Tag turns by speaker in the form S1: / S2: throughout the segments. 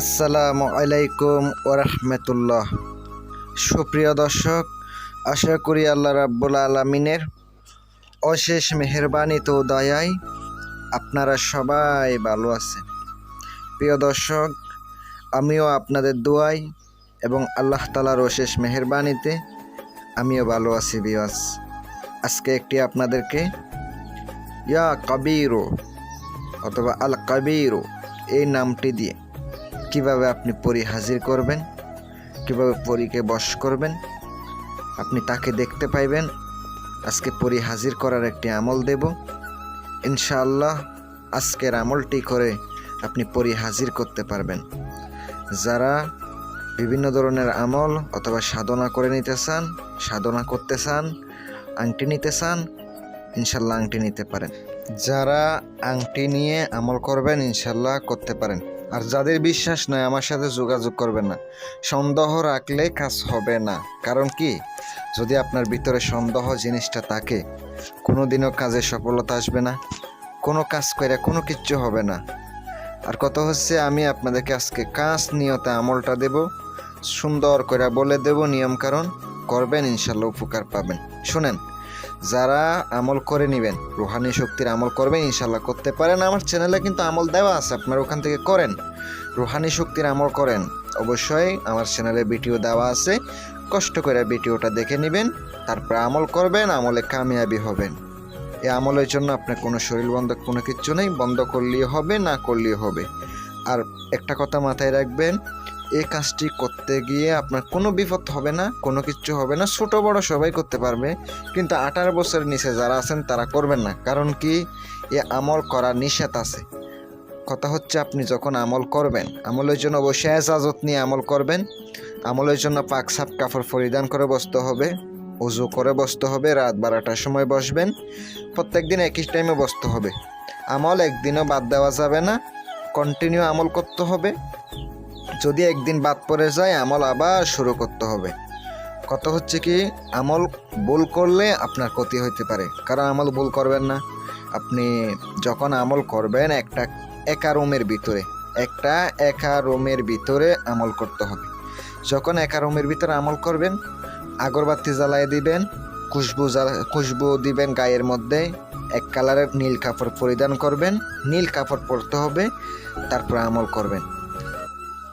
S1: আসসালামু আলাইকুম ওরহমতুল্লাহ সুপ্রিয় দর্শক, আশা করি আল্লাহ রাব্বুল আলমিনের অশেষ মেহরবানি তো দয়ায় আপনারা সবাই ভালো আছেন। প্রিয় দর্শক, আমিও আপনাদের দোয়াই এবং আল্লাহ তালার অশেষ মেহরবানিতে আমিও ভালো আছি বিয়াস আজকে একটি আপনাদেরকে, ইয়া কবিরো অথবা আল কবিরো এই নামটি দিয়ে কীভাবে আপনি পরি হাজির করবেন? কীভাবে পরীকে বশ করবেন? আপনি তাকে দেখতে পাইবেন। আজকে পরি হাজির করার একটি আমল দেব। ইনশাআল্লাহ আজকের আমলটি করে আপনি পরি হাজির করতে পারবেন। যারা বিভিন্ন ধরনের আমল অথবা সাধনা করে নিতে চান, সাধনা করতে চান, আংটি নিতে চান ইনশাল্লাহ আংটি নিতে পারেন। যারা আংটি নিয়ে আমল করবেন ইনশাল্লাহ করতে পারেন। আর যাদের বিশ্বাস নয়, আমার সাথে যোগাযোগ করবেন না। সন্দেহ রাখলে কাজ হবে না। কারণ কি? যদি আপনার ভিতরে সন্দেহ জিনিসটা থাকে কোনো দিনও কাজে সফলতা আসবে না। কোনো কাজ করে কোনো কিচ্ছু হবে না। আর কত হচ্ছে, আমি আপনাদেরকে আজকে কাজ নিয়তে আমলটা দেব, সুন্দর করে বলে দেব নিয়ম কারণ, করবেন, ইনশাল্লাহ উপকার পাবেন। শুনেন যারা আমল করে নেবেন, রুহানি শক্তির আমল করবেন ইনশাল্লাহ করতে পারেন। আমার চ্যানেলে কিন্তু আমল দেওয়া আছে, আপনারা ওখান থেকে করেন। রুহানি শক্তির আমল করেন, অবশ্যই আমার চ্যানেলে ভিডিও দেওয়া আছে। কষ্ট করে ভিডিওটা দেখে নেবেন, তারপর আমল করবেন, আমলে কামিয়াবি হবেন। এই আমলের জন্য আপনার কোনো শরীর বন্ধ কোনো কিচ্ছু নেই, বন্ধ করলেই হবে, না করলেই হবে। আর একটা কথা মাথায় রাখবেন এই কাজটি করতে গিয়ে আপনার কোনো বিপদ হবে না, কোনো কিচ্ছু হবে না। ছোট বড় সবাই করতে পারবে, কিন্তু আঠারো বছরের নিচে যারা আছেন তারা করবেন না। কারণ কি? এ আমল করা নিষেধ আছে। কথা হচ্ছে আপনি যখন আমল করবেন, আমলের জন্য অবশ্যই এজাজত নিয়ে আমল করবেন। আমলের জন্য পাক সাপ কাপড় পরিধান করে বসতে হবে, উজু করে বসতে হবে, রাত বারোটার সময় বসবেন প্রত্যেক দিন একই টাইমে বসতে হবে। আমল একদিনও বাদ দেওয়া যাবে না কন্টিনিউ আমল করতে হবে। যদি একদিন বাদ পড়ে যায়, আমল আবার শুরু করতে হবে। কত হচ্ছে কি, আমল ভুল করলে আপনার ক্ষতি হইতে পারে, কারণ আমল ভুল করবেন না। আপনি যখন আমল করবেন, একটা একা রুমের ভিতরে, একটা একা রুমের ভিতরে আমল করতে হবে। যখন একা রুমের ভিতরে আমল করবেন, আগরবাতি জ্বালায় দিবেন, খুশবু জ্বালা, খুশবু দিবেন গায়ের মধ্যে, এক কালারের নীল কাপড় পরিধান করবেন, নীল কাপড় পরতে হবে, তারপর আমল করবেন।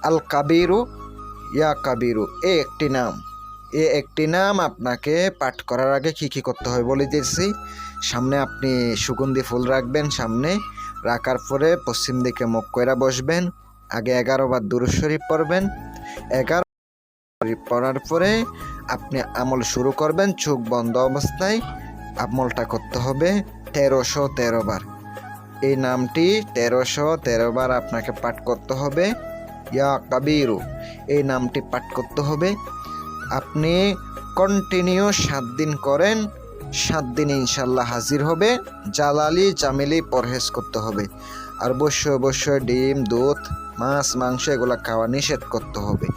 S1: আল কাবিরু ইয়া কাবিরু, এ একটি নাম। এ একটি নাম আপনাকে পাঠ করার আগে কী কী করতে হয় বলে দিয়েছি। সামনে আপনি সুগন্ধি ফুল রাখবেন সামনে, রাখার পরে পশ্চিম দিকে মুখ কইরা বসবেন, আগে এগারো বার দুরুদ শরীফ পড়বেন। এগারো পড়ার পরে আপনি আমল শুরু করবেন, চোখ বন্ধ অবস্থায় আমলটা করতে হবে তেরোশো তেরো বার। এই নামটি তেরোশো তেরো বার আপনাকে পাঠ করতে হবে। ইয়া কাবিরু, এই নামটি পাঠ করতে হবে। আপনি কন্টিনিউ সাত দিন করেন, সাত দিন ইনশাল্লাহ হাজির হবে। জালালি চামেলি পরহেজ করতে হবে। আর অবশ্যই অবশ্যই ডিম, দুধ, মাছ, মাংস এগুলো খাওয়া নিষেধ করতে হবে।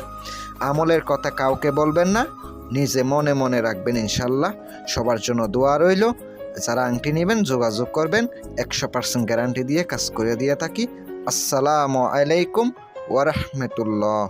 S1: আমলের কথা কাউকে বলবেন না, নিজে মনে মনে রাখবেন ইনশাল্লাহ সবার জন্য দোয়া রইল। যারা আংটি নেবেন, যোগাযোগ করবেন। একশো পার্সেন্ট গ্যারান্টি দিয়ে কাজ করে দিয়ে থাকি। আসসালামু আলাইকুম ওরহমতুল্লাহ